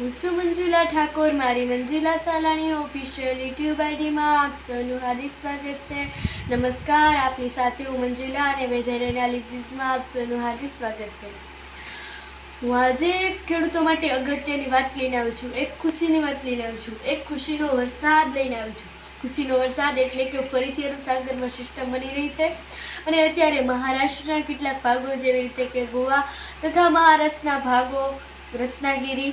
હું છું મંજુલા ઠાકોર, મારી મંજુલા સાલાણી ઓફિશિયલ યુટ્યુબ આઈડીમાં આપ સૌનું હાર્દિક સ્વાગત છે. નમસ્કાર, આપની સાથે હું મંજુલા અને વેધર એનાલિસિસમાં આપ સૌનું હાર્દિક સ્વાગત છે. હું આજે ખેડૂતો માટે અગત્યની વાત લઈને આવું છું. એક ખુશીની વાત લઈને આવું છું. એક ખુશીનો વરસાદ લઈને આવું છું. ખુશીનો વરસાદ એટલે કે ફરીથી અરબ સાગરમાં સિસ્ટમ બની રહી છે. અને અત્યારે મહારાષ્ટ્રના કેટલાક ભાગો, જેવી રીતે કે ગોવા તથા મહારાષ્ટ્રના ભાગો, રત્નાગીરી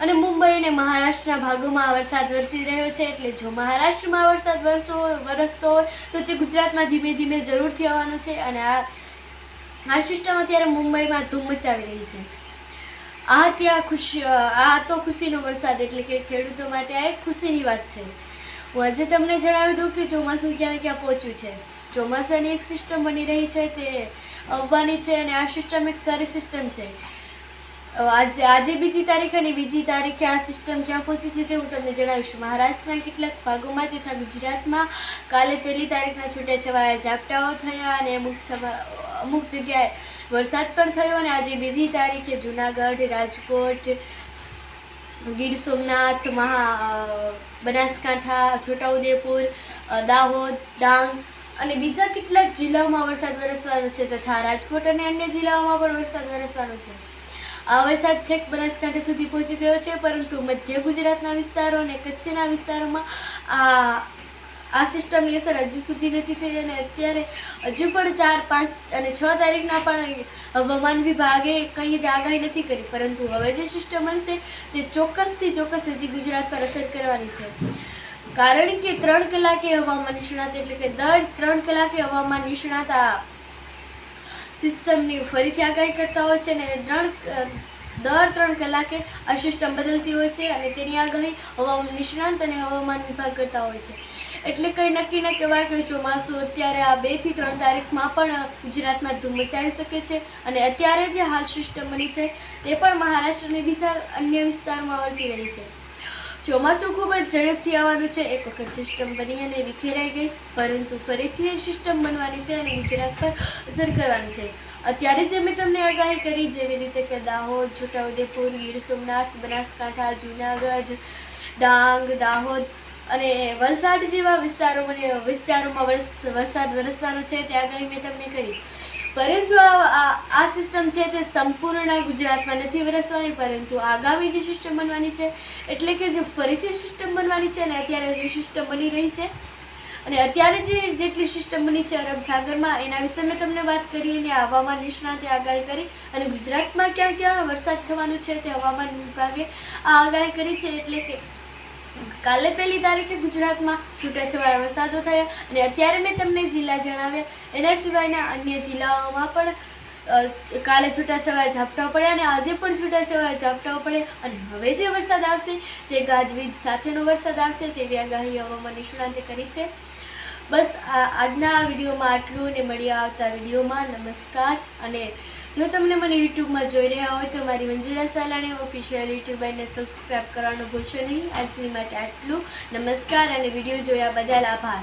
અને મુંબઈ અને મહારાષ્ટ્રના ભાગોમાં વરસાદ વરસી રહ્યો છે. એટલે જો મહારાષ્ટ્રમાં વરસાદ વરસો, વરસતો હોય, તો તે ગુજરાતમાં ધીમે ધીમે જરૂરથી આવવાનો છે. અને આ આ સિસ્ટમ અત્યારે મુંબઈમાં ધૂમ મચાવી રહી છે. આ ત્યાં ખુશી, આ તો ખુશીનો વરસાદ એટલે કે ખેડૂતો માટે આ એક ખુશીની વાત છે. હું આજે તમને જણાવી દઉં કે ચોમાસું ક્યાં ક્યાં પહોંચ્યું છે. ચોમાસાની એક સિસ્ટમ બની રહી છે, તે આવવાની છે અને આ સિસ્ટમ એક સારી સિસ્ટમ છે. આજે આજે બીજી તારીખ અને બીજી તારીખે આ સિસ્ટમ ક્યાં પહોંચી છે તે હું તમને જણાવીશ. મહારાષ્ટ્રના કેટલાક ભાગોમાં તથા ગુજરાતમાં કાલે પહેલી તારીખના છૂટાછવાયા ઝાપટાઓ થયા અને અમુક છવા- અમુક જગ્યાએ વરસાદ પણ થયો અને આજે બીજી તારીખે જુનાગઢ, રાજકોટ, ગીર સોમનાથ, મહા બનાસકાંઠા, છોટાઉદેપુર દાહોદ, ડાંગ અને બીજા કેટલાક જિલ્લાઓમાં વરસાદ વરસવાનો છે તથા રાજકોટ અને અન્ય જિલ્લાઓમાં પણ વરસાદ વરસવાનો છે. આ વરસાદ છેક બનાસકાંઠા સુધી પહોંચી ગયો છે, પરંતુ મધ્ય ગુજરાતના વિસ્તારો અને કચ્છના વિસ્તારોમાં આ આ સિસ્ટમની અસર હજુ સુધી નથી થઈ અને અત્યારે હજુ પણ ચાર, પાંચ અને છ તારીખના પણ હવામાન વિભાગે કંઈ જ આગાહી નથી કરી, પરંતુ હવે જે સિસ્ટમ હશે તે ચોક્કસથી ચોક્કસ હજી ગુજરાત પર અસર કરવાની છે. કારણ કે ત્રણ કલાકે હવામાન નિષ્ણાત એટલે કે દર ત્રણ કલાકે હવામાન નિષ્ણાત સિસ્ટમની ફરીથી આગાહી કરતા હોય છે અને ત્રણ દર ત્રણ કલાકે આ સિસ્ટમ બદલતી હોય છે અને તેની આગાહી હવામાન નિષ્ણાંત અને હવામાન વિભાગ કરતા હોય છે. એટલે કંઈ નક્કી ન કહેવાય કે ચોમાસું અત્યારે આ બેથી ત્રણ તારીખમાં પણ ગુજરાતમાં ધૂમ મચાવી શકે છે અને અત્યારે જે હાલ સિસ્ટમ બની છે તે પણ મહારાષ્ટ્રની બીજા અન્ય વિસ્તારમાં વરસી રહી છે. ચોમાસું ખૂબ જ ઝડપથી આવવાનું છે. એક વખત સિસ્ટમ બની અને વિખેરાઈ ગઈ, પરંતુ ફરીથી એ સિસ્ટમ બનવાની છે અને ગુજરાત પર અસર કરવાની છે. અત્યારે જે મેં તમને આગાહી કરી, જેવી રીતે કે દાહોદ, છોટાઉદેપુર, ગીર સોમનાથ, બનાસકાંઠા, જૂનાગઢ, ડાંગ, દાહોદ અને વલસાડ જેવા વિસ્તારોમાં વિસ્તારોમાં વરસ, વરસાદ વરસવાનો છે. તે આગાહી મેં તમને કરી. પરંતુ આ સિસ્ટમ છે તે સંપૂર્ણ ગુજરાતમાં નથી વરસવાની, પરંતુ આગામી જે સિસ્ટમ બનવાની છે, એટલે કે જે ફરીથી સિસ્ટમ બનવાની છે અને અત્યારે જે સિસ્ટમ બની રહી છે, અને અત્યારે જે જેટલી સિસ્ટમ બની છે અરબ સાગરમાં, એના વિશે મેં તમને વાત કરી અને હવામાન નિષ્ણાતે આગાહી કરી, અને ગુજરાતમાં ક્યાં ક્યાં વરસાદ થવાનો છે તે હવામાન વિભાગે આ આગાહી કરી છે, એટલે કે કાલે પહેલી તારીખે ગુજરાતમાં છૂટાછવાયા વરસાદો થયા અને અત્યારે મેં તમને જિલ્લા જણાવ્યા. એના સિવાયના અન્ય જિલ્લાઓમાં પણ કાલે છૂટાછવાયા ઝાપટાઓ પડ્યા અને આજે પણ છૂટાછવાયા ઝાપટાઓ પડ્યા અને હવે જે વરસાદ આવશે તે ગાજવીજ સાથેનો વરસાદ આવશે તેવી આગાહી હવામાન નિષ્ણાંતે કરી છે. બસ આજના વિડીયોમાં આટલું ને મળી આવતા વિડીયોમાં. નમસ્કાર અને જો તમને મને યુટ્યુબમાં જોઈ રહ્યા હોય તો મારી મંજુલા સાલાણી ઓફિશિયલ યુટ્યુબ એને સબસ્ક્રાઈબ કરવાનું ભૂલશો નહીં. આજની માટે આટલું. નમસ્કાર અને વીડિયો જોયા બદલ આભાર.